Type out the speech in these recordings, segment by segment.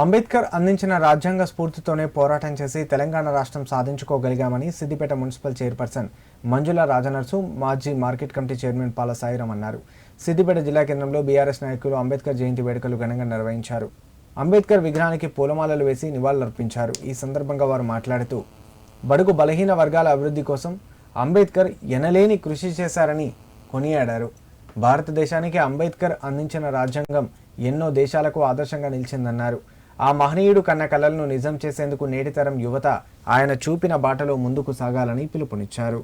అంబేద్కర్ అందించిన రాజ్యాంగ స్ఫూర్తితోనే పోరాటం చేసి తెలంగాణ రాష్ట్రం సాధించుకోగలిగామని సిద్దిపేట మున్సిపల్ చైర్పర్సన్ మంజుల రాజనర్సు మాజీ మార్కెట్ కమిటీ చైర్మన్ పాల సాయిరాం అన్నారు. సిద్దిపేట జిల్లా కేంద్రంలో బీఆర్ఎస్ నాయకులు అంబేద్కర్ జయంతి వేడుకలు ఘనంగా నిర్వహించారు. అంబేద్కర్ విగ్రహానికి పూలమాలలు వేసి నివాళులర్పించారు. ఈ సందర్భంగా వారు మాట్లాడుతూ బడుగు బలహీన వర్గాల అభివృద్ధి కోసం అంబేద్కర్ ఎనలేని కృషి చేశారని కొనియాడారు. భారతదేశానికి అంబేద్కర్ అందించిన రాజ్యాంగం ఎన్నో దేశాలకు ఆదర్శంగా నిలిచిందన్నారు. ఆ మహనీయుడు కన్న కలలను నిజం చేసేందుకు నేటితరం యువత ఆయన చూపిన బాటలో ముందుకు సాగాలని పిలుపునిచ్చారు.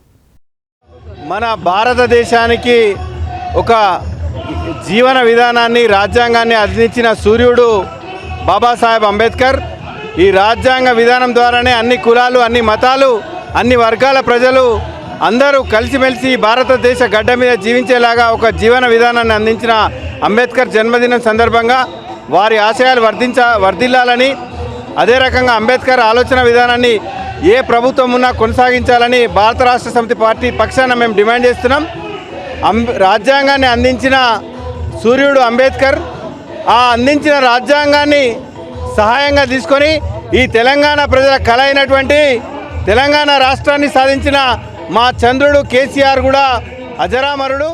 మన భారతదేశానికి ఒక జీవన విధానాన్ని రాజ్యాంగాన్ని అందించిన సూర్యుడు బాబాసాహెబ్ అంబేద్కర్ ఈ రాజ్యాంగ విధానం ద్వారానే అన్ని కులాలు అన్ని మతాలు అన్ని వర్గాల ప్రజలు అందరూ కలిసిమెలిసి భారతదేశ గడ్డ మీద జీవించేలాగా ఒక జీవన విధానాన్ని అందించిన అంబేద్కర్ జన్మదినం సందర్భంగా వారి ఆశయాలు వర్ధించ వర్ధిల్లాలని అదే రకంగా అంబేద్కర్ ఆలోచన విధానాన్ని ఏ ప్రభుత్వం ఉన్నా కొనసాగించాలని భారత రాష్ట్ర సమితి పార్టీ పక్షాన మేము డిమాండ్ చేస్తున్నాం. రాజ్యాంగాన్ని అందించిన సూర్యుడు అంబేద్కర్ ఆ అందించిన రాజ్యాంగాన్ని సహాయంగా తీసుకొని ఈ తెలంగాణ ప్రజల కళ అయినటువంటి తెలంగాణ రాష్ట్రాన్ని సాధించిన మా చంద్రుడు కేసీఆర్ కూడా అజరామరుడు.